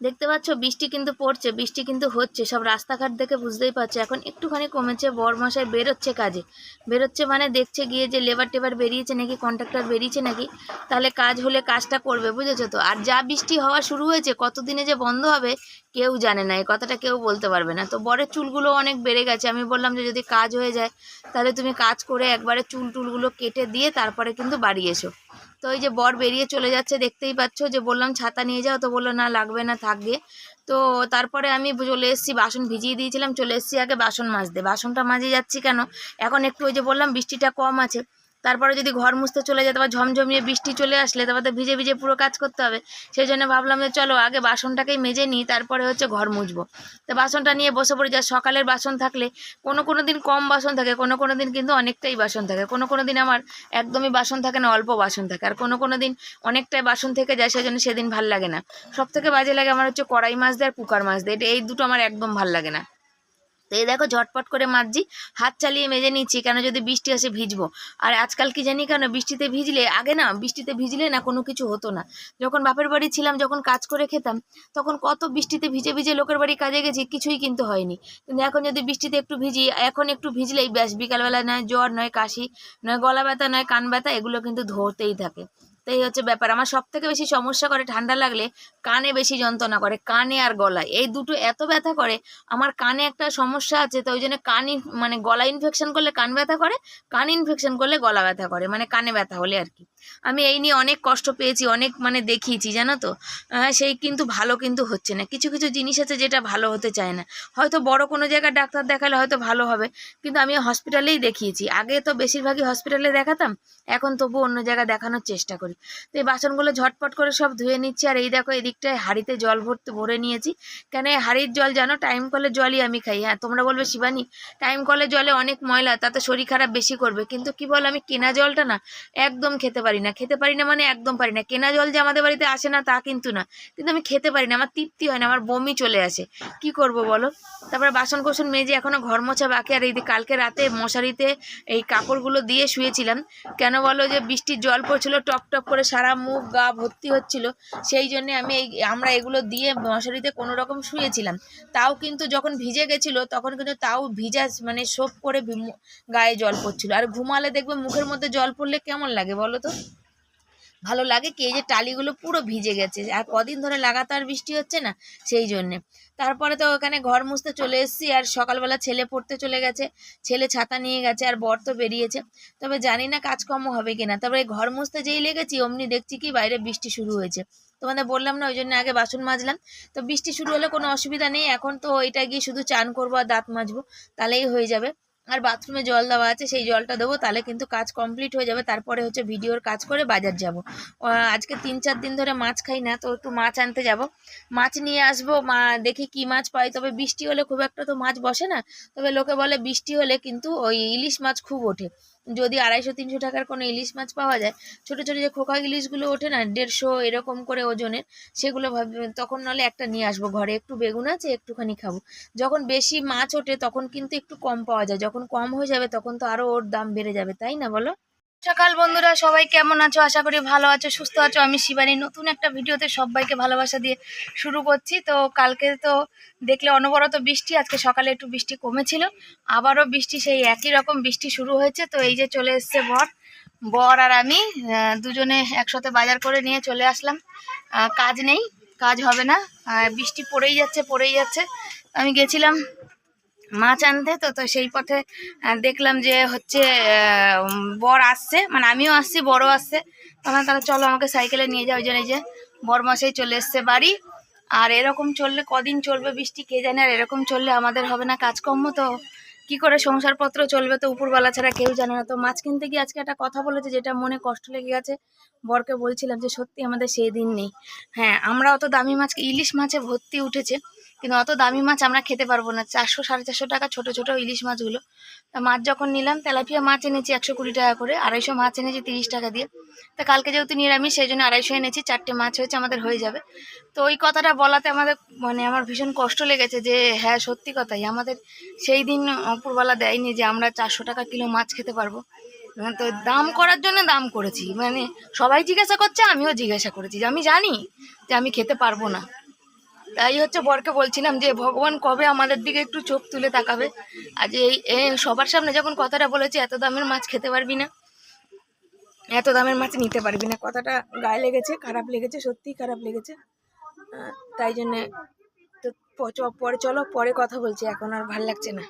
দেখতে পাচ্ছ, বৃষ্টি কিন্তু পড়ছে, বৃষ্টি কিন্তু হচ্ছে, সব রাস্তাঘাট দেখে বুঝতেই পারছ। এখন একটুখানি কমেছে, বরমশাই বেরোচ্ছে কাজে। বেরোচ্ছে মানে দেখছে গিয়ে যে লেবার টেবার বেরিয়েছে নাকি কন্ট্রাক্টর বেরিয়েছে নাকি, তাহলে কাজ হলে কাজটা করবে, বুঝেছ তো? আর যা বৃষ্টি হওয়া শুরু হয়েছে, কতদিনে যে বন্ধ হবে, কেউ জানে না, এই কথাটা কেউ বলতে পারবে না। তো বরের চুলগুলো অনেক বেড়ে গেছে, আমি বললাম যে যদি কাজ হয়ে যায়, তাহলে তুমি কাজ করে একবারে চুল টুলগুলো কেটে দিয়ে তারপরে কিন্তু বাড়ি এসো। তো ওই যে বর বেরিয়ে চলে যাচ্ছে, দেখতেই পাচ্ছ যে বললাম, ছাতা নিয়ে যাও। তো বলল, না, লাগবে না, থাকবে। তো তারপরে আমি চলে এসেছি, বাসন ভিজিয়ে দিয়েছিলাম, চলে এসেছি আগে বাসন মাজতে। বাসনটা মাজে যাচ্ছি কেন? এখন একটু ওই যে বললাম, বৃষ্টিটা কম আছে। তারপরে যদি ঘর মুছতে চলে যেতে বা ঝমঝমিয়ে বৃষ্টি চলে আসলে, তারপর তো ভিজে ভিজে পুরো কাজ করতে হবে। সেই জন্য ভাবলাম যে চলো, আগে বাসনটাকেই মেজে নিই, তারপরে হচ্ছে ঘর মুছবো। তো বাসনটা নিয়ে বসে পড়ি, যা সকালের বাসন থাকলে, কোনো কোনো দিন কম বাসন থাকে, কোনো কোনো দিন কিন্তু অনেকটাই বাসন থাকে। কোনো কোনো দিন আমার একদমই বাসন থাকে না, অল্প বাসন থাকে। আর কোনো কোনো দিন অনেকটাই বাসন থেকে যায় সেই জন্য সেদিন ভালো লাগে না। সব থেকে বাজে লাগে আমার হচ্ছে কড়াই মাছ দেয় আর কুকার মাছ দেয়। এটা এই দুটো আমার একদম ভালো লাগে না। তো এই দেখো ঝটপট করে মাজছি হাত চালিয়ে মেজে নিচ্ছি, কেন যদি বৃষ্টি আসে ভিজবো। আর আজকাল কি জানি কেন বৃষ্টিতে ভিজলে, আগে না বৃষ্টিতে ভিজলে না কোনো কিছু হতো না। যখন বাপের বাড়ি ছিলাম, যখন কাজ করে খেতাম, তখন কত বৃষ্টিতে ভিজে ভিজে লোকের বাড়ি কাজে গেছি, কিছুই কিন্তু হয়নি। কিন্তু এখন যদি বৃষ্টিতে একটু ভিজি, এখন একটু ভিজলেই ব্যাস, বিকালবেলা নয় জ্বর, নয় কাশি, নয় গলা ব্যথা, নয় কান ব্যথা, এগুলো কিন্তু ধরতেই থাকে। তো এই হচ্ছে ব্যাপার। আমার সব থেকে বেশি সমস্যা করে ঠান্ডা লাগলে কানে বেশি যন্ত্রণা করে, কানে আর গলায়। এই দুটো এত ব্যথা করে, আমার কানে একটা সমস্যা আছে, তো ওই জন্য কান মানে গলা ইনফেকশন করলে কান ব্যথা করে, কান ইনফেকশন করলে গলা ব্যথা করে মানে কানে ব্যথা হলে আর কি। আমি এই নিয়ে অনেক কষ্ট পেয়েছি, অনেক মানে দেখিয়েছি, জানো তো? সেই কিন্তু ভালো কিন্তু হচ্ছে না। কিছু কিছু জিনিস আছে যেটা ভালো হতে চায় না। হয়তো বড় কোনো জায়গায় ডাক্তার দেখালে হয়তো ভালো হবে, কিন্তু আমি হসপিটালেই দেখিয়েছি। আগে তো বেশিরভাগই হসপিটালে দেখাতাম, এখন তবু অন্য জায়গায় দেখানোর চেষ্টা করি। তো এই বাসনগুলো ঝটপট করে সব ধুয়ে নিচ্ছি। আর এই দেখো, এদিকটায় হাঁড়িতে জল ভরতে ভরে নিয়েছি। কেন এই হাঁড়ির জল জানো? টাইম কলের জলই আমি খাই। হ্যাঁ তোমরা বলবে, শিবানী, টাইম কলের জলে অনেক ময়লা তাতে শরীর খারাপ বেশি করবে। কিন্তু কি বল, আমি কেনা জলটা না একদম খেতে পারি না। খেতে পারি না মানে একদম পারি না। কেনা জল যে আমাদের বাড়িতে আসে না, তা কিন্তু না। কিন্তু আমি খেতে পারি না। আমার তৃপ্তি হয় না, আমার বমি চলে আসে। কি করব বলো? তারপরে বাসন কোসন মেজে এখনও ঘর মোছা বাকি। আর এই কালকে রাতে মশারিতে এই কাপড়গুলো দিয়ে শুয়েছিলাম। কেন বলো যে বৃষ্টির জল পড়ছিল টপ টপ করে সারা মুখ গা ভর্তি হচ্ছিল। সেই জন্যে আমি এই, আমরা এগুলো দিয়ে মশারিতে কোনো রকম শুয়েছিলাম। তাও কিন্তু যখন ভিজে গেছিল, তখন কিন্তু তাও ভিজা মানে সোপ করে গায়ে জল পড়ছিল। আর ঘুমালে দেখবে মুখের মধ্যে জল পড়লে কেমন লাগে বলো তো? ভালো লাগে কি, এই যে টালিগুলো পুরো ভিজে গেছে, আর কদিন ধরে লাগাতার বৃষ্টি হচ্ছে না, সেই জন্যে। তারপরে তো ওখানে ঘর মুছতে চলে এসেছি, আর সকালবেলা ছেলে পড়তে চলে গেছে, ছেলে ছাতা নিয়ে গেছে, আর বর তো বেরিয়েছে। তবে জানি না কাজকর্ম হবে কিনা এই ঘর মুছতে যেই লেগেছি, অমনি দেখছি কি বাইরে বৃষ্টি শুরু হয়েছে। তোমাদের বললাম না, ওই জন্য আগে বাসন মাজলাম। তো বৃষ্টি শুরু হলে কোনো অসুবিধা নেই, এখন তো ওইটা গিয়ে শুধু চান করব আর দাঁত মাজবো, তাহলেই হয়ে যাবে। আর বাথরুমে জল দেওয়া আছে, সেই জলটা দেবো, তাহলে কিন্তু কাজ কমপ্লিট হয়ে যাবে। তারপরে হচ্ছে ভিডিওর কাজ করে বাজার যাব। আজকে তিন চার দিন ধরে মাছ খাই না, তো একটু মাছ আনতে যাব। মাছ নিয়ে আসব, মা দেখি কি মাছ পাই। তবে বৃষ্টি হলে খুব একটা তো মাছ বসে না। তবে লোকে বলে বৃষ্টি হলে কিন্তু ওই ইলিশ মাছ খুব ওঠে। যদি আড়াইশো, তিনশো টাকার কোনো ইলিশ মাছ পাওয়া যায়, ছোটো ছোটো যে খোকা ইলিশগুলো ওঠে না, দেড়শো এরকম করে ওজনের, সেগুলো ভাবি, তখন নাহলে একটা নিয়ে আসব ঘরে। একটু বেগুন আছে, একটুখানি খাব। যখন বেশি মাছ ওঠে, তখন কিন্তু একটু কম পাওয়া যায়। যখন কম হয়ে যাবে, তখন তো আরও ওর দাম বেড়ে যাবে, তাই না বলো? সকাল বন্ধুরা, সবাই কেমন আছো? আশা করি ভালো আছো, সুস্থ আছো। আমি শিবানী। নতুন একটা ভিডিওতে সবাইকে ভালোবাসা দিয়ে শুরু করছি। তো কালকে তো দেখলে অনবরত বৃষ্টি, আজকে সকালে একটু বৃষ্টি কমেছিল। আবারও বৃষ্টি, সেই একই রকম বৃষ্টি শুরু হয়েছে। তো এই যে চলে এসছে বর। বর আর আমি দুজনে একসাথে বাজার করে নিয়ে চলে আসলাম। কাজ নেই, কাজ হবে না। বৃষ্টি পড়েই যাচ্ছে পড়েই যাচ্ছে। আমি গেছিলাম মাছ আনতে, তো তো সেই পথে দেখলাম যে হচ্ছে বর আসছে মানে আমিও আসছি বড় আসছে। তখন তাহলে চলো আমাকে সাইকেলে নিয়ে যাও জন্য যে বর মশাই চলে এসছে বাড়ি। আর এরকম চললে কদিন চলবে বৃষ্টি, কে জানে, আর এরকম চললে আমাদের হবে না কাজকর্ম, তো কি করে সংসারপত্র চলবে, তো উপরবেলা ছাড়া কেউ জানে না। তো মাছ কিনতে গিয়ে আজকে একটা কথা বলেছে, যেটা মনে কষ্ট লেগে গেছে। বরকে বলছিলাম যে, সত্যি আমাদের সেই দিন নেই। হ্যাঁ আমরা অত দামি মাছ, ইলিশ মাছে ভর্তি উঠেছে। কিন্তু অত দামি মাছ আমরা খেতে পারব না। চারশো সাড়ে চারশো টাকা ছোট ছোট ইলিশ মাছগুলো। তা মাছ যখন নিলাম তেলাপিয়া মাছ এনেছি একশো কুড়ি টাকা করে আড়াইশো মাছ এনেছি তিরিশ টাকা দিয়ে। তা কালকে যেহেতু নিরামিষ সেই জন্য আড়াইশো এনেছি চারটে মাছ হয়েছে আমাদের হয়ে যাবে। তো ওই কথাটা বলাতে আমাদের মানে আমার ভীষণ কষ্ট লেগেছে যে হ্যাঁ সত্যি কথাই আমাদের সেই দিন অপরবেলা দেয়নি যে আমরা চারশো টাকা কিলো মাছ খেতে পারব। হ্যাঁ, তো দাম করার জন্য দাম করেছি। মানে সবাই জিজ্ঞাসা করছে আমিও জিজ্ঞাসা করেছি যে আমি জানি যে আমি খেতে পারব না। তাই হচ্ছে বরকে বলছিলাম যে, ভগবান কবে আমাদের দিকে একটু চোখ তুলে তাকাবে? আজ এই সবার সামনে যখন কথাটা বলেছি, এত দামের মাছ খেতে পারবি না। এত দামের মাছ নিতে পারবি না। কথাটা গায়ে লেগেছে, খারাপ লেগেছে, সত্যিই খারাপ লেগেছে। তাই জন্যে তো পরে, চলো, পরে কথা বলছি, এখন আর ভালো লাগছে না।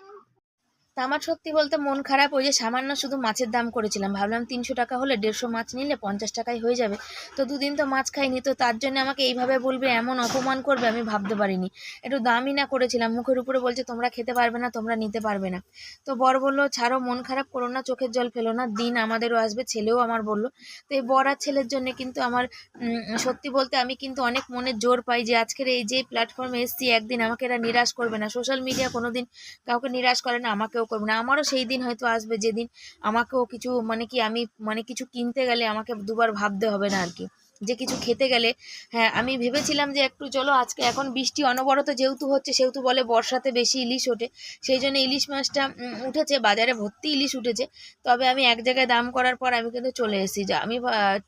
তা আমার সত্যি বলতে মন খারাপ ওই যে সামান্য শুধু মাছের দাম করেছিলাম। ভাবলাম তিনশো টাকা হলে দেড়শো মাছ নিলে পঞ্চাশ টাকায় হয়ে যাবে। তো দুদিন তো মাছ খাইনি, তো তার জন্য আমাকে এইভাবে বলবে, এমন অপমান করবে আমি ভাবতে পারিনি। একটু দামই না করেছিলাম, মুখের উপরে বলছে, তোমরা খেতে পারবে না, তোমরা নিতে পারবে না। তো বর বলল, ছাড়ো, মন খারাপ করো না, চোখের জল ফেলো না, দিন আমাদেরও আসবে, ছেলেও আমার বলল। তো এই বর আর ছেলের জন্য কিন্তু আমার সত্যি বলতে আমি কিন্তু অনেক মনে জোর পাই যে আজকের এই যে প্ল্যাটফর্মে এসছি, একদিন আমাকে এরা নিরাশ করবে না। সোশ্যাল মিডিয়া কোনোদিন কাউকে নিরাশ করে না, আমাকেও করবে না। আমারও সেই দিন হয়তো আসবে যেদিন আমাকেও কিছু মানে কি আমি মানে কিছু কিনতে গেলে আমাকে দুবার ভাবতে হবে না আর কি। যে কিছু খেতে গেলে হ্যাঁ আমি ভেবেছিলাম যে একটু চলো আজকে এখন বৃষ্টি অনবরত যেহেতু হচ্ছে, সেহেতু বলে বর্ষাতে বেশি ইলিশ ওঠে। সেই জন্য ইলিশ মাছটা উঠেছে, বাজারে ভর্তি ইলিশ উঠেছে। তবে আমি এক জায়গায় দাম করার পর আমি কিন্তু চলে এসেছি। যা, আমি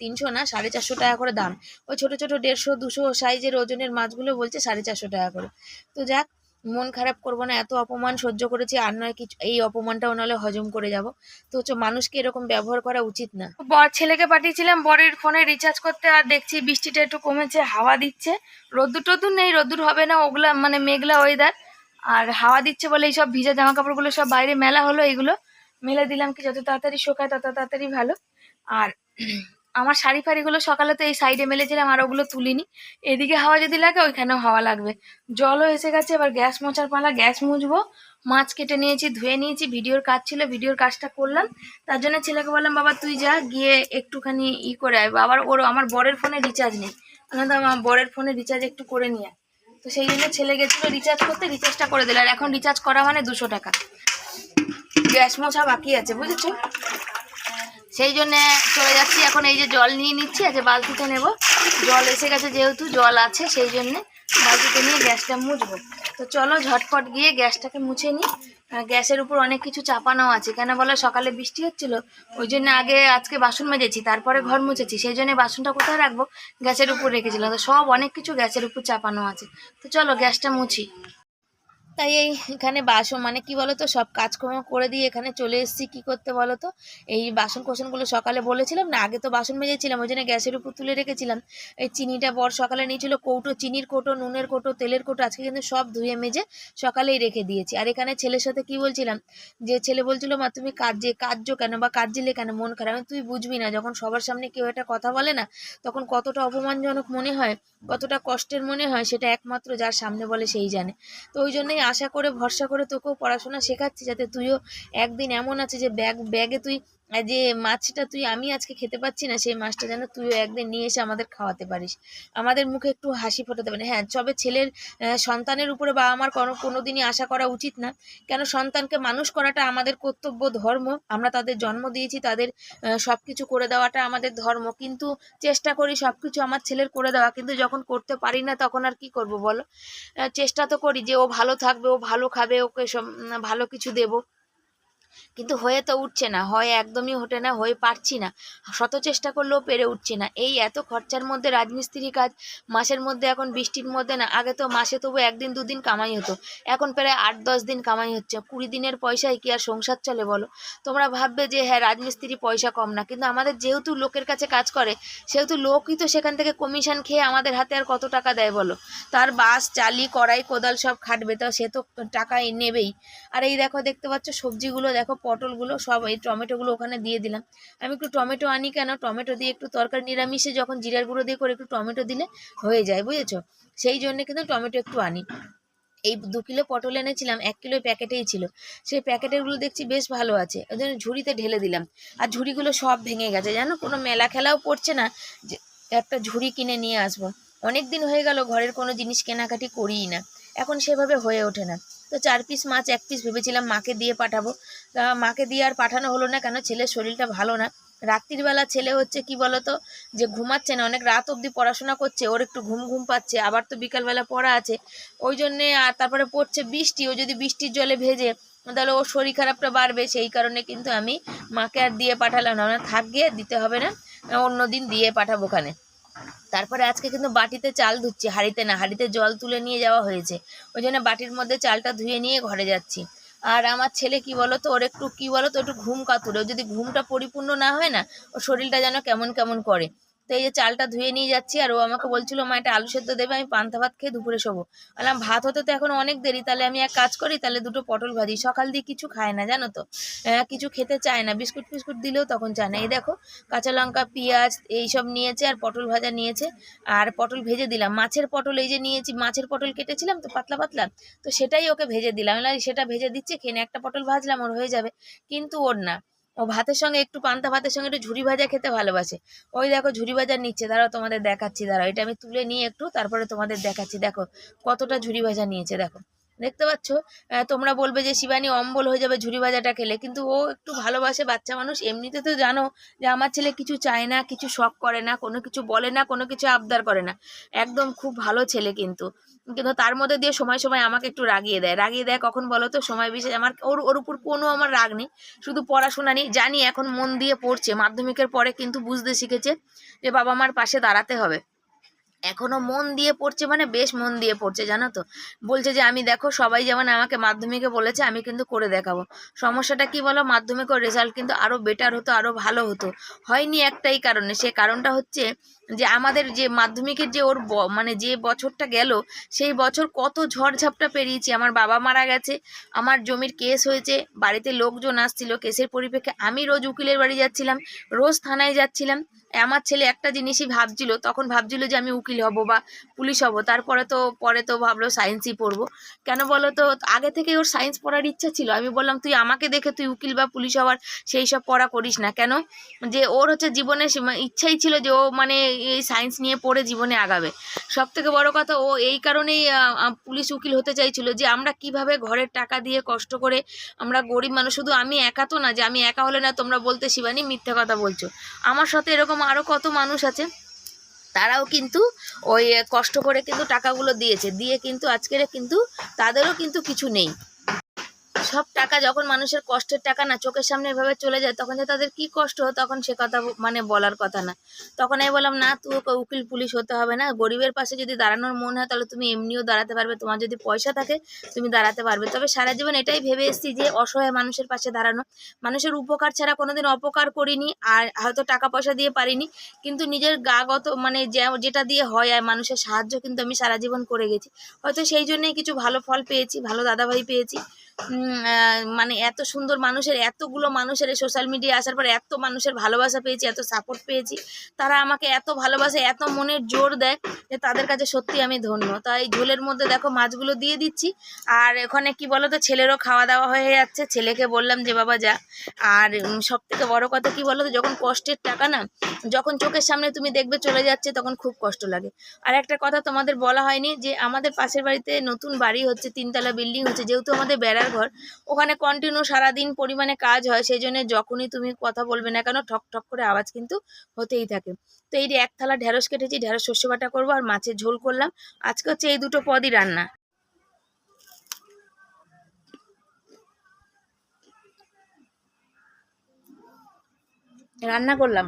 তিনশো না, সাড়ে চারশো টাকা করে দাম। ওই ছোটো ছোটো দেড়শো, দুশো সাইজের ওজনের মাছগুলো বলছে সাড়ে চারশো টাকা করে। তো যাক মন খারাপ করব না, এত অপমান সহ্য করেছি, আর নয় কিছু, এই অপমানটাও নাহলে হজম করে যাব। তো হচ্ছে মানুষকে এরকম ব্যবহার করা উচিত না। বর, ছেলেকে পাঠিয়েছিলাম, বরের ফোনে রিচার্জ করতে, আর দেখছি বৃষ্টিটা একটু কমেছে, হাওয়া দিচ্ছে। রোদ্দুর টদ্দুর নেই, রোদ্দুর হবে না, ওগুলা মানে মেঘলা ওয়েদার আর হাওয়া দিচ্ছে বলে এইসব ভিজা জামা কাপড়গুলো সব বাইরে মেলা হলো, এগুলো মেলে দিলাম কি, যত তাড়াতাড়ি শোকায় তত তাড়াতাড়ি ভালো। আর আমার শাড়ি ফাড়িগুলো সকালে তো এই সাইডে মেলে মেলেছিলাম, আর ওগুলো তুলিনি। এদিকে হাওয়া যদি লাগে, ওইখানেও হাওয়া লাগবে। জলও এসে গেছে, এবার গ্যাস মোছার পালা, গ্যাস মুছবো। মাছ কেটে নিয়েছি, ধুয়ে নিয়েছি, ভিডিওর কাজ ছিল, ভিডিওর কাজটা করলাম। তার জন্য ছেলেকে বললাম, বাবা, তুই যা, গিয়ে একটুখানি ই করে আয়। আবার ওর, আমার বরের ফোনে রিচার্জ নেই। তো আমার বরের ফোনে রিচার্জ একটু করে নিয়ে। তো সেই জন্য ছেলে গেছিল রিচার্জ করতে রিচার্জটা করে দিল। আর এখন রিচার্জ করা মানে দুশো টাকা। গ্যাস মোছা বাকি আছে, বুঝেছ? সেই জন্য চলে যাচ্ছি। এখন এই যে জল নিয়ে নিচ্ছি আজ বালতিতে নেব। জল এসে গেছে যেহেতু, জল আছে সেই জন্য বালতিতে নিয়ে গ্যাসটা মুছবো। তো চলো ঝটপট গিয়ে গ্যাসটাকে মুছে নিই। গ্যাসের উপর অনেক কিছু চাপানো আছে। কেন বলো, সকালে বৃষ্টি হচ্ছিল, ওই জন্য আগে, আজকে বাসন মেজেছি, তারপরে ঘর মুছেছি। সেই জন্য বাসনটা কোথায় রাখব? গ্যাসের উপর রেখেছিলাম। তো সব অনেক কিছু গ্যাসের উপর চাপানো আছে। তো চলো গ্যাসটা মুছি। তাই এই এখানে বাসন মানে কি বলতো, সব কাজকর্ম করে দিয়ে এখানে চলে এসেছি। কি করতে বলো তো এই বাসন কোসনগুলো সকালে বলেছিলাম না, আগে তো বাসন মেজেছিলাম, ওই জন্য গ্যাসের উপর তুলে রেখেছিলাম। এই চিনিটা বর সকালে নিয়েছিল কৌটো, চিনির কৌটো, নুনের কৌটো, তেলের কৌটো, আজকে কিন্তু সব ধুয়ে মেজে সকালেই রেখে দিয়েছি। আর এখানে ছেলের সাথে কি বলছিলাম? যে ছেলে বলছিল, মা, তুমি কাজে কাজও কেন বা কাজলে কেন মন খারাপ? তুই বুঝবি না, যখন সবার সামনে কেউ একটা কথা বলে না, তখন কতটা অপমানজনক মনে হয়, কতটা কষ্টের মনে হয়, সেটা একমাত্র যার সামনে বলে সেই জানে। তো ওই জন্যই আশা করে, ভরসা করে তোকেও পড়াশোনা শেখাচ্ছি, যাতে তুইও একদিন এমন আছে যে ব্যাগ, ব্যাগে তুই যে মাছটা তুই, আমি আজকে খেতে পাচ্ছি না, সেই মাছটা যেন তুইও একদিন নিয়ে এসে আমাদের খাওয়াতে পারিস। আমাদের মুখে একটু হাসি ফোটাতে পারি। হ্যাঁ তবে ছেলের সন্তানের উপরে বাবা মার কোনো, কোনোদিনই আশা করা উচিত না। কেন সন্তানকে মানুষ করাটা আমাদের কর্তব্য, ধর্ম। আমরা তাদের জন্ম দিয়েছি, তাদের সব কিছু করে দেওয়াটা আমাদের ধর্ম। কিন্তু চেষ্টা করি সব কিছু আমার ছেলের করে দেওয়া। কিন্তু যখন করতে পারি না, তখন আর কি করব বলো? চেষ্টা তো করি যে ও ভালো থাকবে, ও ভালো খাবে, ওকে সব- ভালো কিছু দেবো। কিন্তু হয়ে তো উঠছে না, হয় একদমই ওঠে না, হয়ে পারছি না। শত চেষ্টা করলেও পেরে উঠছি না। এই এত খরচার মধ্যে রাজমিস্ত্রি কাজ, মাসের মধ্যে এখন বৃষ্টির মধ্যে না, আগে তো মাসে তবু একদিন, দুদিন কামাই হতো। এখন প্রায় আট, দশ দিন কামাই হচ্ছে। কুড়ি দিনের পয়সায় কি আর সংসার চলে বলো? তোমরা ভাববে যে হ্যাঁ রাজমিস্ত্রি পয়সা কম না, কিন্তু আমাদের যেহেতু লোকের কাছে কাজ করে, সেহেতু লোকই তো সেখান থেকে কমিশন খেয়ে আমাদের হাতে আর কত টাকা দেয় বলো? তার বাস, চালি, কড়াই, কোদাল সব খাটবে, তো সে তো টাকা নেবেই। আর এই দেখো, দেখতে পাচ্ছ সবজিগুলো দেখো পটলগুলো সব, এই টমেটোগুলো ওখানে দিয়ে দিলাম। আমি একটু টমেটো আনি কেন? টমেটো দিয়ে একটু তরকারি, নিরামিষে যখন জিরার গুঁড়ো দিয়ে করে একটু টমেটো দিলে হয়ে যায়, বুঝেছ? সেই জন্য কিন্তু টমেটো একটু আনি। এই দু কিলো পটল এনেছিলাম, এক কিলো প্যাকেটেই ছিল। সেই প্যাকেটেরগুলো দেখছি বেশ ভালো আছে, ওই জন্য ঝুড়িতে ঢেলে দিলাম। আর ঝুড়িগুলো সব ভেঙে গেছে, জানো? কোনো মেলা খেলাও পড়ছে না যে একটা ঝুড়ি কিনে নিয়ে আসব। অনেক দিন হয়ে গেল, ঘরের কোনো জিনিস কেনাকাটি করিই না। এখন সেভাবে হয়ে ওঠে না। তো চার পিস মাছ, এক পিস ভেবেছিলাম মাকে দিয়ে পাঠাবো। মাকে দিয়ে আর পাঠানো হলো না কেন? ছেলের শরীরটা ভালো না। রাত্রির বেলা ছেলে হচ্ছে কি বলতো? যে ঘুমাচ্ছে না, অনেক রাত অবধি পড়াশোনা করছে, ওর একটু ঘুম ঘুম পাচ্ছে, আবার তো বিকালবেলা পড়া আছে। ওই জন্যে আর তারপরে পড়ছে বৃষ্টি, ও যদি বৃষ্টির জলে ভেজে, তাহলে ওর শরীর খারাপটা বাড়বে। সেই কারণে কিন্তু আমি মাকে আর দিয়ে পাঠালাম না। থাক গিয়ে দিতে হবে না। অন্য দিন দিয়ে পাঠাবো ওখানে। তারপরে আজকে কিন্তু বাটিতে চাল ধুচ্ছি, হাঁড়িতে না, হাঁড়িতে জল তুলে নিয়ে যাওয়া হয়েছে। ওই জন্য বাটির মধ্যে চালটা ধুয়ে নিয়ে ঘরে যাচ্ছি। আর আমার ছেলে কি বলো তো ওর একটু, কি বলো তো একটু ঘুম কাতুরে। যদি ঘুমটা পরিপূর্ণ না হয় না, ওর শরীরটা যেন কেমন কেমন করে। তো এই যে চালটা ধুয়ে নিয়ে যাচ্ছি, আর ও আমাকে বলছিল, মা একটা আলু সেদ্ধ দেবে, আমি পান্তা ভাত খেয়ে দুপুরে শোবো। বললাম, ভাত হতে তো এখন অনেক দেরি, তাহলে আমি এক কাজ করি, তাহলে দুটো পটল ভাজি। সকাল দিয়ে কিছু খায় না, জানো তো? কিছু খেতে চায় না, বিস্কুট ফিস্কুট দিলেও তখন চায় না। এই দেখো, কাঁচা লঙ্কা, পেঁয়াজ এইসব নিয়েছে, আর পটল ভাজা নিয়েছে, আর পটল ভেজে দিলাম। মাছের পটল এই যে নিয়েছি, মাছের পটল কেটেছিলাম তো, পাতলা পাতলা, তো সেটাই ওকে ভেজে দিলাম। সেটা ভেজে দিচ্ছে, খেয়ে একটা পটল ভাজলাম, ওর হয়ে যাবে। কিন্তু ওর না। ও ভাতের সঙ্গে একটু পান্তা, ভাতের সঙ্গে একটু ঝুড়ি ভাজা খেতে ভালোবাসে। ওই দেখো ঝুড়ি ভাজা নিচ্ছে, দাঁড়াও তোমাদের দেখাচ্ছি, দাঁড়াও। এটা আমি তুলে নিয়ে একটু, তারপরে তোমাদের দেখাচ্ছি। দেখো কতটা ঝুড়ি ভাজা নিয়েছে, দেখো। দেখতে পাচ্ছ? তোমরা বলবে যে শিবানী অম্বল হয়ে যাবে ঝুড়ি ভাজাটা খেলে। কিন্তু ও একটু ভালোবাসে বাচ্চা মানুষ। এমনিতে তো জানো যে আমার ছেলে কিছু চায় না, কিছু শখ করে না, কোনো কিছু বলে না, কোনো কিছু আবদার করে না। একদম খুব ভালো ছেলে কিন্তু। কিন্তু তার মধ্যে দিয়ে সময় সময় আমাকে একটু রাগিয়ে দেয়। রাগিয়ে দেয় কখন বলো তো? সময় বিশেষ আমার ওর ওর উপর কোনো আমার রাগ নেই। শুধু পড়াশোনা নেই। জানি এখন মন দিয়ে পড়ছে। মাধ্যমিকের পরে কিন্তু বুঝতে শিখেছে যে বাবা মার পাশে দাঁড়াতে হবে। এখনও মন দিয়ে পড়ছে মানে বেশ মন দিয়ে পড়ছে, জানো তো। বলছে যে, আমি দেখো সবাই যেমন আমাকে মাধ্যমিকে বলেছে, আমি কিন্তু করে দেখাবো। সমস্যাটা কি বলো? মাধ্যমিকের রেজাল্ট কিন্তু আরও বেটার হতো আরও ভালো হতো। হয়নি একটাই কারণে। সে কারণটা হচ্ছে যে আমাদের যে মাধ্যমিকের যে ওর মানে যে বছরটা গেল, সেই বছর কত ঝড়ঝাপটা পেরিয়েছি। আমার বাবা মারা গেছে, আমার জমির কেস হয়েছে, বাড়িতে লোকজন আসছিল, কেসের পরিপ্রেক্ষে আমি রোজ উকিলের বাড়ি যাচ্ছিলাম, রোজ থানায় যাচ্ছিলাম। আমার ছেলে একটা জিনিসই ভাবছিল, তখন ভাবছিল যে আমি উকিল হব বা পুলিশ হব। তারপরে তো, পরে তো ভাবলো সায়েন্সই পড়ব। কেন বলো তো, আগে থেকে ওর সায়েন্স পড়ার ইচ্ছা ছিল। আমি বললাম, তুই আমাকে দেখে তুই উকিল বা পুলিশ হওয়ার সেই সব পড়া করিস না। কেন? যে ওর হচ্ছে জীবনে সীমা- ইচ্ছাই ছিল যে ও মানে এই সায়েন্স নিয়ে পড়ে জীবনে আগাবে। সব থেকে বড় কথা, ও এই কারণেই পুলিশ উকিল হতে চাইছিল যে, আমরা কীভাবে ঘরের টাকা দিয়ে কষ্ট করে আমরা গরিব মানুষ, শুধু আমি একা তো না, যে আমি একা হলে না তোমরা বলতে শিবানী মিথ্যা কথা বলছো। আমার সাথে এরকম আরও কত মানুষ আছে, তারাও কিন্তু ওই কষ্ট করে কিন্তু টাকাগুলো দিয়েছে। দিয়ে কিন্তু আজকের কিন্তু তাদেরও কিন্তু কিছু নেই। সব টাকা যখন মানুষের কষ্টের টাকা না চোখের সামনে এভাবে চলে যায়, তখন যে তাদের কি কষ্ট, তখন সে কথা মানে বলার কথা না। তখন আমি বললাম, না, তুই উকিল, পুলিশ হতে হবে না। গরিবের পাশে যদি দাঁড়ানোর মন হয়, তাহলে তুমি এমনিও দাঁড়াতে পারবে। তোমার যদি পয়সা থাকে, তুমি দাঁড়াতে পারবে। তবে সারা জীবন এটাই ভেবে এসেছি যে, অসহায় মানুষের পাশে দাঁড়ানো। মানুষের উপকার ছাড়া কোনোদিন অপকার করিনি, আর হয়তো টাকা পয়সা দিয়ে পারিনি। কিন্তু নিজের গাগত মানে যেটা দিয়ে হয় আর মানুষের সাহায্য কিন্তু আমি সারা জীবন করে গেছি। হয়তো সেই জন্যই কিছু ভালো ফল পেয়েছি, ভালো দাদাভাই পেয়েছি। মানে এত সুন্দর মানুষের, এতগুলো মানুষের সোশ্যাল মিডিয়া আসার পর এত মানুষের ভালোবাসা পেয়েছি, এত সাপোর্ট পেয়েছি। তারা আমাকে এত ভালোবাসে, এত মনের জোর দেয় যে তাদের কাছে সত্যি আমি ধন্য। তাই ঝোলের মধ্যে দেখো মাছগুলো দিয়ে দিচ্ছি। আর ওখানে কি বলো তো ছেলেরও খাওয়া দাওয়া হয়ে যাচ্ছে। ছেলেকে বললাম যে, বাবা, যা। আর সব থেকে বড় কথা কি বলো তো যখন কষ্টের টাকা না, যখন চোখের সামনে তুমি দেখবে চলে যাচ্ছে, তখন খুব কষ্ট লাগে। আর একটা কথা তোমাদের বলা হয়নি যে, আমাদের পাশের বাড়িতে নতুন বাড়ি হচ্ছে, তিনতলা বিল্ডিং হচ্ছে, যেহেতু আমাদের বেড়ার ঘর ওখানে কন্টিনিউ সারাদিন পরিমাণে কাজ হয় সেই জন্য যখনই তুমি কথা বলবে না কেন, ঠক ঠক করে আওয়াজ কিন্তু হতেই থাকে। তো এই যে এক থালা ঢেঁড়স কেটেছি, ঢেঁড়স শস্য বাটা করব আর মাছের ঝোল করলাম। আজকে হচ্ছে এই দুটো পদই রান্না। রান্না করলাম।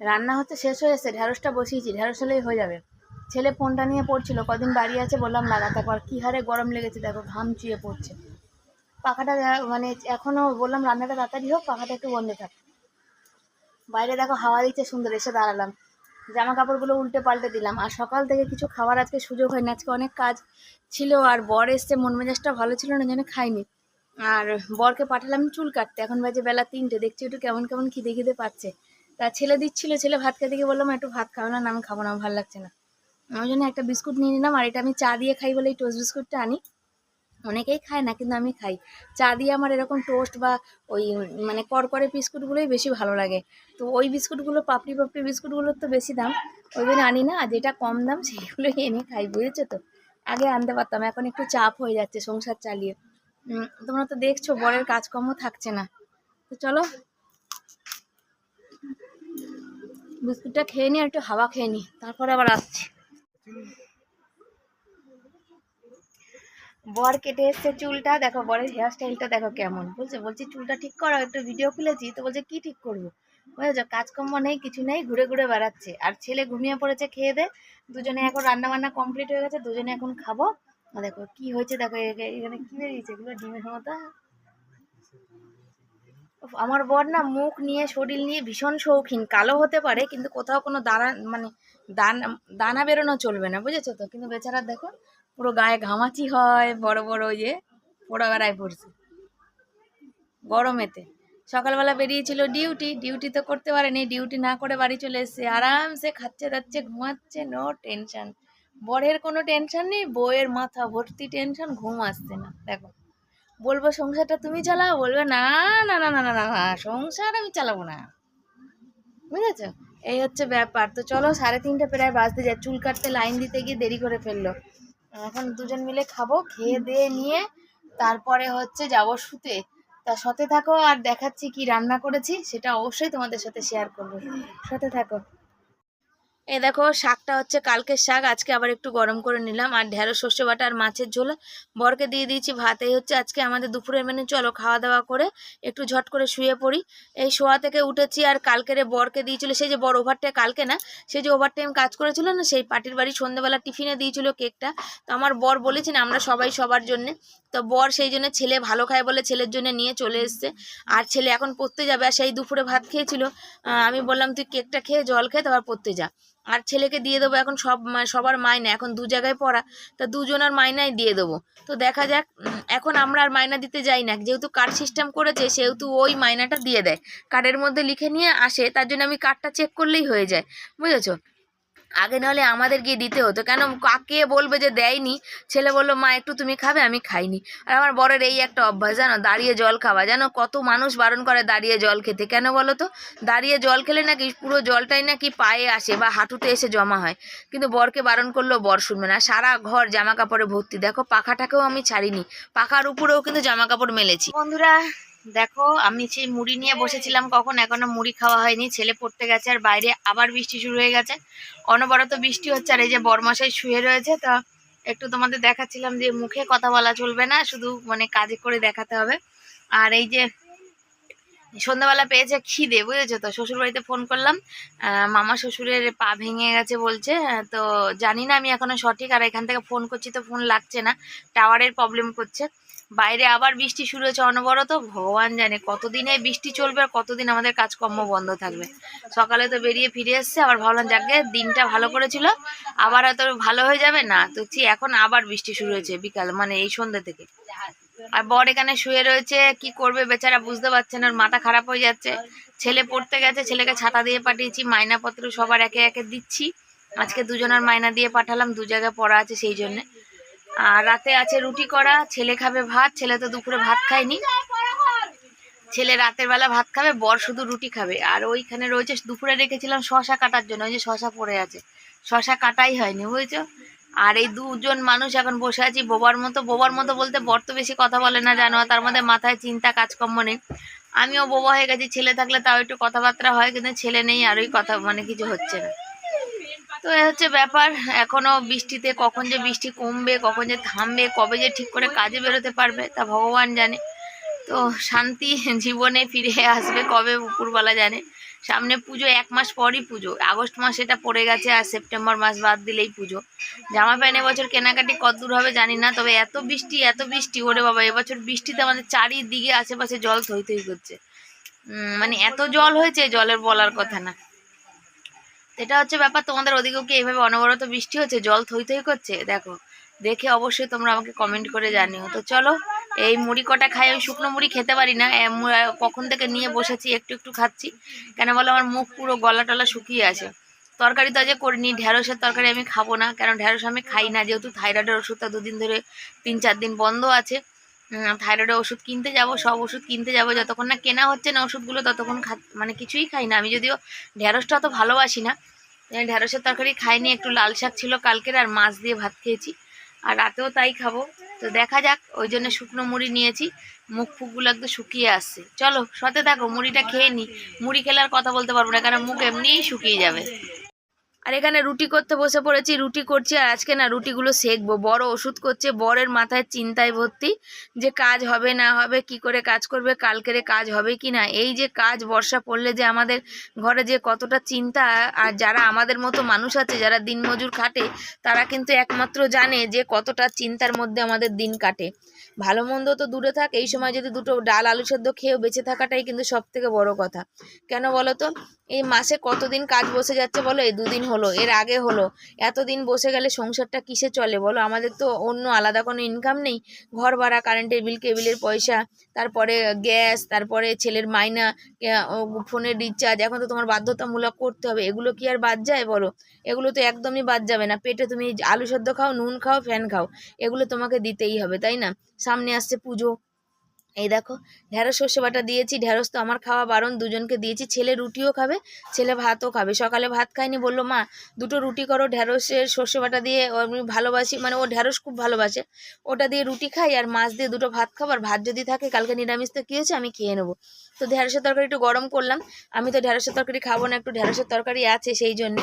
রান্না হচ্ছে শেষ হয়ে এসেছে ঢ্যাঁড়সটা বসিয়েছি ঢ্যাঁড়স হলেই হয়ে যাবে। ছেলে ফোনটা নিয়ে পড়ছিল, কদিন বাড়ি আছে, বললাম লাগাতে পর কী হারে গরম লেগেছে, দেখো, ঘাম চুয়ে পড়ছে। পাখাটা মানে এখনও বললাম, রান্নাটা তাড়াতাড়ি হোক, পাখাটা একটু বন্ধ থাক। বাইরে দেখো হাওয়া দিচ্ছে, সুন্দর, এসে দাঁড়ালাম। জামা কাপড়গুলো উল্টে পাল্টে দিলাম। আর সকাল থেকে কিছু খাবার আজকে সুযোগ হয়নি, আজকে অনেক কাজ ছিল, আর বর এসছে, মন মেজাজটা ভালো ছিল না জন্য খাইনি। আর বরকে পাঠালাম চুল কাটতে, এখন বাজে বেলা তিনটে, দেখছি একটু কেমন কেমন খিদে খিদে পাচ্ছে। তা ছেলে দিচ্ছিল, ছেলে ভাত খেতে গিয়ে বললাম একটু ভাত খাও না আমি খাব না ভালো লাগছে না। ওই জন্য একটা বিস্কুট নিয়ে নিলাম, আর এটা আমি চা দিয়ে খাই বলে এই টোস্ট বিস্কুটটা আনি। অনেকেই খায় না, কিন্তু আমি খাই। চা দিয়ে আমার এরকম টোস্ট বা ওই মানে করকরে বিস্কুটগুলোই বেশি ভালো লাগে। তো ওই বিস্কুটগুলো, পাপড়ি পাপড়ি বিস্কুটগুলোর তো বেশি দাম। ওই জন্য আনি না, আর যেটা কম দাম সেইগুলোই এনে খাই, বুঝেছ তো? আগে আনতে পারতাম, এখন একটু চাপ হয়ে যাচ্ছে সংসার চালিয়ে। তোমরা তো দেখছ, বরের কাজকর্ম থাকছে না। তো চলো, বিস্কুটটা খেয়ে নিই আর একটু হাওয়া খেয়ে নিই তারপরে আবার আসছি। বর কেটে এসছে চুলটা। দেখো, বরের হেয়ার স্টাইলটা দেখো কেমন। বলছে, বলছি, চুলটা ঠিক করো, একটু ভিডিও খুলেছি। তো বলছে, কি ঠিক করব? বুঝেছ, কাজকর্ম নেই, কিছু নেই, ঘুরে ঘুরে বেড়াচ্ছে। আর ছেলে ঘুমিয়ে পড়েছে, খেয়ে দে। দুজনে এখন রান্না বান্না কমপ্লিট হয়ে গেছে, দুজনে এখন খাব। দেখো, কি হয়েছে, দেখো এখানে কি বেরিয়েছে? এগুলো ডিমের মতো। আমার বর না মুখ নিয়ে, শরীর নিয়ে ভীষণ শৌখিন। কালো হতে পারে, কিন্তু কোথাও কোনো দানা মানে দানা দানা বেরোনো চলবে না, বুঝেছ তো? কিন্তু বেচারা দেখো, পুরো গায়ে ঘামাচি হয়, বড় বড় ওই যে পোড়া বেড়ায় পড়ছে। গরমেতে। সকালবেলা বেরিয়েছিল ডিউটি ডিউটি তো করতে পারেনি, ডিউটি না করে বাড়ি চলে এসেছে। আরামসে খাচ্ছে দাচ্ছে, ঘুমাচ্ছে নো টেনশন বরের কোনো টেনশন নেই বইয়ের মাথা ভর্তি টেনশন ঘুম আসছে না, দেখো। বলব, সংসারটা তুমি চালাও? বলবে, না না না না না না, সংসার আমি চালাবো না। বুঝেছ? এই হচ্ছে ব্যাপার। তো চলো সাড়ে তিনটে প্রায় বাজতে যায়, চুল কাটতে লাইন দিতে গিয়ে দেরি করে ফেলল। এখন দুজন মিলে খাব, খেয়ে দিয়ে নিয়ে তারপরে হচ্ছে যাব শুতে। তা সাথে থাকো আর দেখাচ্ছি কি রান্না করেছি, সেটা অবশ্যই তোমাদের সাথে শেয়ার করব। সাথে থাকো। এই দেখো, শাকটা হচ্ছে কালকের শাক, আজকে আবার একটু গরম করে নিলাম। আর ঢেঁড়স, সর্ষে বাটা আর মাছের ঝোল। বরকে দিয়ে দিয়েছি ভাত। এই হচ্ছে আজকে আমাদের দুপুরের মেনু। চলো খাওয়া দাওয়া করে একটু ঝট করে শুয়ে পড়ি। এই শোয়া থেকে উঠেছি আর কালকের বরকে দিয়েছিল, সেই যে বড় ওভারটাইম কালকে না, সেই যে ওভারটাইম কাজ করেছিল না, সেই পার্টির বাড়ি সন্ধ্যেবেলা টিফিনে দিয়েছিল কেকটা তো আমার বর বলেছেন আমরা সবাই সবার জন্যে। তো বর সেই জন্য ছেলে ভালো খায় বলে ছেলের জন্য নিয়ে চলে এসছে। আর ছেলে এখন পড়তে যাবে, আর সেই দুপুরে ভাত খেয়েছিল। আমি বললাম, তুই কেকটা খেয়ে জল খেয়ে তারপর পড়তে যা। আর ছেলেকে দিয়ে দেবো এখন সব সবার মাইনা, এখন দু জায়গায় পড়া, তা দুজনের মাইনাই দিয়ে দেবো। তো দেখা যাক এখন আমরা আর মাইনা দিতে যাই না। যেহেতু কার্ড সিস্টেম করেছে, সেহেতু ওই মাইনাটা দিয়ে দেয়। কার্ডের মধ্যে লিখে নিয়ে আসে, তার জন্য আমি কার্ডটা চেক করলেই হয়ে যায়। বুঝেছ? আগে নাহলে আমাদের গিয়ে দিতে হতো। কেন কাকে বলবে যে দেয়নি? ছেলে বলল, মা, একটু তুমি খাবে, আমি খাইনি। আর আমার বরের এই একটা অভ্যাস, জানো, দাঁড়িয়ে জল খাওয়া। জানো, কত মানুষ বারণ করে দাঁড়িয়ে জল খেতে। কেন বলো তো? দাঁড়িয়ে জল খেলে নাকি পুরো জলটাই নাকি পায়ে আসে বা হাঁটুতে এসে জমা হয়। কিন্তু বরকে বারণ করলেও বর শুনবে না। সারা ঘর জামা কাপড়ে ভর্তি। দেখো, পাখাটাকেও আমি ছাড়িনি। পাখার উপরেও কিন্তু জামা কাপড় মেলেছি। বন্ধুরা দেখো আমি সেই মুড়ি নিয়ে বসেছিলাম কখন এখনও মুড়ি খাওয়া হয়নি ছেলে পড়তে গেছে আর বাইরে আবার বৃষ্টি শুরু হয়ে গেছে। অনবরত বৃষ্টি হচ্ছে আর এই যে বরমাসাই শুয়ে রয়েছে তা একটু তোমাদের দেখাচ্ছিলাম যে মুখে কথা বলা চলবে না শুধু মানে কাজে করে দেখাতে হবে। আর এই যে সন্ধ্যাবেলা পেয়েছে খিদে বুঝেছ তো? শ্বশুর বাড়িতে ফোন করলাম আহ, মামা শ্বশুরের পা ভেঙে গেছে বলছে তো জানি না আমি এখনও সঠিক আর এখান থেকে ফোন করছি তো ফোন লাগছে না টাওয়ারের প্রবলেম করছে। বাইরে আবার বৃষ্টি শুরু হয়েছে অনবরত, ভগবান জানে কতদিন বৃষ্টি চলবে আর কতদিন আমাদের কাজকর্ম বন্ধ থাকবে। সকালে তো বেরিয়ে ফিরে এসছে, আবার ভাবলাম যাকে দিনটা ভালো করেছিল, আবার হয়তো ভালো হয়ে যাবে? না, তো এখন আবার বৃষ্টি শুরু হয়েছে বিকাল মানে এই সন্ধ্যে থেকে। আর বর এখানে শুয়ে রয়েছে, কি করবে বেচারা বুঝতে পারছে না মাথা খারাপ হয়ে যাচ্ছে। ছেলে পড়তে গেছে, ছেলেকে ছাতা দিয়ে পাঠিয়েছি, মাইনাপত্র সবার একে একে দিচ্ছি। আজকে দুজনের মাইনা দিয়ে পাঠালাম, দু জায়গায় পড়া আছে সেই জন্যে। আর রাতে আছে রুটি করা, ছেলে খাবে ভাত, ছেলে তো দুপুরে ভাত খায়নি। ছেলে রাতের বেলা ভাত খাবে, বর শুধু রুটি খাবে। আর ওইখানে রয়েছে, দুপুরে রেখেছিলাম শশা কাটার জন্য, ওই যে শশা পড়ে আছে। শশা কাটাই হয়নি, বুঝেছ? আর এই দুজন মানুষ এখন বসে আছি, বোবার মতো বোবার মতো বলতে বর তো বেশি কথা বলে না, জানো? তার মধ্যে মাথায় চিন্তা, কাজকর্ম নেই। আমিও বোবা হয়ে গেছি, ছেলে থাকলে তাও একটু কথাবার্তা হয়, কিন্তু ছেলে নেই, আর ওই কথা মানে কিছু হচ্ছে না। তো এ হচ্ছে ব্যাপার। এখনও বৃষ্টিতে কখন যে বৃষ্টি কমবে, কখন যে থামবে, কবে যে ঠিক করে কাজে বেরোতে পারবে, তা ভগবান জানে। তো শান্তি জীবনে ফিরে আসবে কবে উপরবেলা জানে। সামনে পুজো এক মাস পরই পুজো। আগস্ট মাস এটা পড়ে গেছে আর সেপ্টেম্বর মাস বাদ দিলেই পুজো। জামা প্যান্ট এবছর কেনাকাটি কত দূর হবে জানি না, তবে এত বৃষ্টি এত বৃষ্টি, ওরে বাবা, এবছর বৃষ্টিতে আমাদের চারিদিকে আশেপাশে জল থই থই করছে। মানে এত জল হয়েছে, জলের বলার কথা না। এটা হচ্ছে ব্যাপার, তোমাদের ওদিকেও কি এইভাবে অনবরত বৃষ্টি হচ্ছে, জল থই থই করছে, দেখো। দেখে অবশ্যই তোমরা আমাকে কমেন্ট করে জানিও। তো চলো, এই মুড়ি কটা খাই, আমি শুকনো মুড়ি খেতে পারি না। কখন থেকে নিয়ে বসেছি, একটু একটু খাচ্ছি। কেন বলো, আমার মুখ পুরো গলা টলা শুকিয়ে আছে। তরকারি তো আজকে করিনি ঢ্যাঁড়সের তরকারি আমি খাব না কারণ ঢ্যাঁড়স আমি খাই না, যেহেতু থাইরয়েডের ওষুধটা দুদিন ধরে তিন চার দিন বন্ধ আছে। থাইরয়েডের ওষুধ কিনতে যাব, সব ওষুধ কিনতে যাব, যতক্ষণ না কেনা হচ্ছে না ওষুধগুলো ততক্ষণ খা মানে কিছুই খাই না। আমি যদিও ঢ্যাঁড়সটা অত ভালোবাসি না ঢ্যাঁড়সের তরকারি খাইনি, একটু লাল শাক ছিল কালকের, আর মাছ দিয়ে ভাত খেয়েছি। আর রাতেও তাই খাব। তো দেখা যাক, ওই জন্য শুকনো মুড়ি নিয়েছি, মুখ ফুকগুলো একদম শুকিয়ে আসছে। চলো, সাথে থাকো, মুড়িটা খেয়ে নি। মুড়ি খেলে আর কথা বলতে পারব না কারণ মুখ এমনিই শুকিয়ে যাবে। আর এখানে রুটি করতে বসে পড়েছি, রুটি করছি আর আজকে না রুটিগুলো সেকবো। বড় ওষুধ করছে, বরের মাথায় চিন্তায় ভর্তি যে কাজ হবে না হবে, কি করে কাজ করবে, কালকেরে কাজ হবে কি না? এই যে কাজ বর্ষা পড়লে যে আমাদের ঘরে যে কতটা চিন্তা, আর যারা আমাদের মতো মানুষ আছে, যারা দিনমজুর খাটে, তারা কিন্তু একমাত্র জানে যে কতটা চিন্তার মধ্যে আমাদের দিন কাটে। ভালো মন্দ তো দূরে থাক, এই সময় যদি দুটো ডাল আলু সেদ্ধ খেয়েও বেঁচে থাকাটাই কিন্তু সব থেকে বড় কথা। কেন বলো তো এই মাসে কতদিন কাজ বসে যাচ্ছে বলো? এই দুদিন হলো, এর আগে হলো। এতদিন বসে গেলে সংসারটা কিসে চলে বলো? আমাদের তো অন্য আলাদা কোনো ইনকাম নেই। ঘর ভাড়া কারেন্টের বিল কেবিলের পয়সা, তারপরে গ্যাস তারপরে ছেলের মাইনা ফোনের রিচার্জ এখন তো তোমার বাধ্যতামূলক করতে হবে। এগুলো কি আর বাদ যায় বলো? এগুলো তো একদমই বাদ যাবে না। পেটে তুমি আলু সেদ্ধ খাও, নুন খাও ফ্যান খাও। এগুলো তোমাকে দিতেই হবে, তাই না? সামনে আসছে পুজো। এই দেখো ঢ্যাঁড়স সর্ষে বাটা দিয়েছি ঢ্যাঁড়স তো আমার খাওয়া বারণ, দুজনকে দিয়েছি, ছেলে রুটিও খাবে, ছেলে ভাতও খাবে। সকালে ভাত খায়নি বলল, মা, দুটো রুটি করো ঢ্যাঁড়সের সর্ষে বাটা দিয়ে আমি ভালোবাসি মানে ও ঢ্যাঁড়স খুব ভালোবাসে। ওটা দিয়ে রুটি খাই আর মাছ দিয়ে দুটো ভাত খাবার ভাত যদি থাকে, কালকে নিরামিষ তো কী হয়েছে, আমি খেয়ে নেব। তো ঢ্যাঁড়সের তরকারি একটু গরম করলাম, আমি তো ঢ্যাঁড়সের তরকারি খাব না, একটু ঢ্যাঁড়সের তরকারি আছে সেই জন্যে।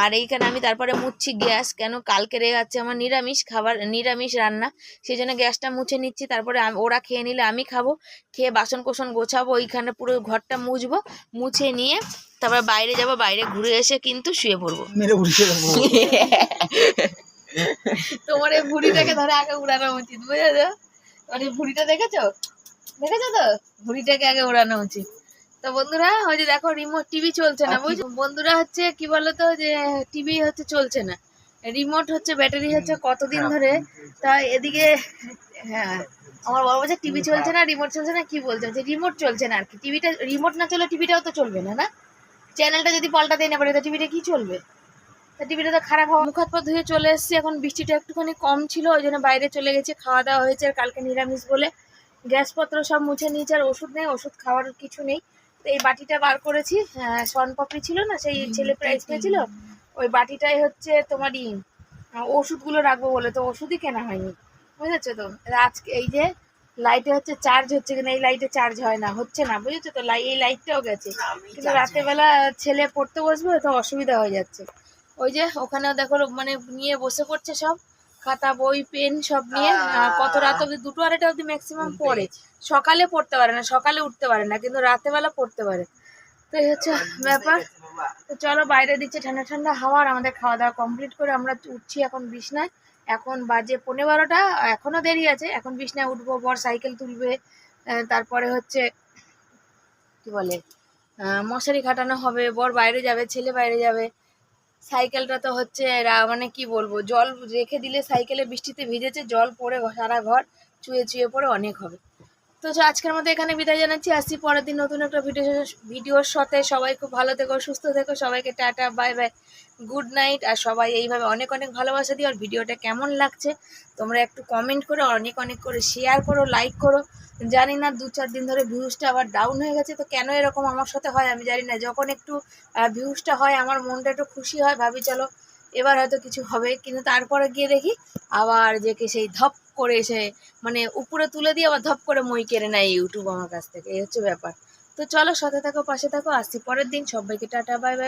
আর এইখানে আমি তারপরে মুছছি গ্যাস, কেন কালকেরে আছে আমার নিরামিষ খাবার, নিরামিষ রান্না, সেই জন্য গ্যাসটা মুছে নিচ্ছি, তারপরে ওরা খেয়ে নিলে আমি খাব খেয়ে বাসন কোসন গোছাবো ওইখানে পুরো ঘরটা মুছবো মুছে নিয়ে তারপর বাইরে যাব বাইরে ঘুরে এসে কিন্তু শুয়ে পড়ব। তোমার এই ভুড়িটাকে ধরে আগে উড়ানো উচিত বুঝেছ? মানে ভুড়িটা দেখেছ? দেখেছ তো? ভুড়িটাকে আগে উড়ানো উচিত। তো বন্ধুরা ওই যে দেখো রিমোট টিভি চলছে না বুঝছ? বন্ধুরা হচ্ছে কি বলতো যে টিভি হচ্ছে চলছে না। রিমোট হচ্ছে ব্যাটারি হচ্ছে কতদিন ধরে? তা এদিকে হ্যাঁ আমার বাবা বলছে টিভি চলছে না রিমোট চলছে না কি বলছে? যে রিমোট চলছে না আর কি। টিভিটা রিমোট না চলে টিভিটাও তো চলবে না না? চ্যানেলটা যদি পাল্টাতে না পারে তো টিভিটা কি চলবে? তা টিভিটা তো খারাপ হওয়া মুখ হাত পা ধুয়ে চলে এসেছি। এখন বৃষ্টিটা একটুখানি কম ছিল ওই জন্য বাইরে চলে গেছি। খাওয়া দাওয়া হয়েছে আর কালকে নিরামিষ বলে। গ্যাসপত্র সব মুছে নিয়েছে আর ওষুধ নেই ওষুধ খাওয়ার কিছু নেই। তো এই বাটিটা বার করেছি আহ, শনপাপড়ি ছিল না সেই ছেলে প্রাইজ পেয়েছিল ওই বাটিটাই হচ্ছে তোমারই ওষুধগুলো রাখব বলে তো ওষুধই কেনা হয়নি। বুঝেছ তো? আজকে এই যে লাইটে হচ্ছে চার্জ হচ্ছে কিনা এই লাইটে চার্জ হয় না হচ্ছে না বুঝেছ তো? লাই এই লাইটটাও গেছে। কিন্তু রাতের বেলা ছেলে পড়তে বসবে তো অসুবিধা হয়ে যাচ্ছে। ওই যে ওখানেও দেখো মানে নিয়ে বসে পড়ছে সব খাতা বই পেন সব নিয়ে কত রাত অবধি দুটো আড়াইটা অবধি ম্যাক্সিমাম পড়ে। সকালে পড়তে পারে না সকালে উঠতে পারে না কিন্তু রাতের বেলা পড়তে পারে। তো এই হচ্ছে ব্যাপার। তো চলো বাইরে দিচ্ছে ঠান্ডা ঠান্ডা হাওয়ার আমাদের খাওয়া দাওয়া কমপ্লিট করে আমরা উঠছি এখন বিছনায়। এখন বাজে পনেরো বারোটা এখনও দেরি আছে। এখন বিছনায় উঠবো, বর সাইকেল তুলবে তারপরে হচ্ছে, কি বলে মশারি খাটানো হবে, বর বাইরে যাবে, ছেলে বাইরে যাবে। সাইকেলটা তো হচ্ছে মানে কি বলব, জল রেখে দিলে সাইকেলে বৃষ্টিতে ভিজেছে, জল পড়ে সারা ঘর, চুয়ে চুয়ে পড়ে অনেক হবে। তো আজকের মতো এখানে বিদায় জানাচ্ছি। আসছি পরের দিন নতুন একটা ভিডিও ভিডিওর সাথে। সবাই খুব ভালো থেকো, সুস্থ থেকো। সবাইকে tata, bye bye, good night. আর সবাই এইভাবে অনেক অনেক ভালোবাসা দিও। আর ভিডিওটা কেমন লাগছে, তোমরা একটু কমেন্ট করো অনেক অনেক করে শেয়ার করো লাইক করো। জানি না, দু চার দিন ধরে ভিউজটা আবার ডাউন হয়ে গেছে। তো কেন এরকম আমার সাথে হয় আমি জানি না। যখন একটু ভিউজটা হয়, আমার মনটা একটু খুশি হয়, ভাবি, চলো এবার হয়তো কিছু হবে। কিন্তু তারপরে গিয়ে দেখি, আবার যে কে সেই ধপ করে এসে মানে উপরে তুলে দিয়ে আবার ধপ করে মই কেড়ে নেয় ইউটিউব আমার কাছ থেকে। এই হচ্ছে ব্যাপার। তো চলো সাথে থাকো, পাশে থাকো, আসছি পরের দিন। সবাইকে টাটা, বাই বাই।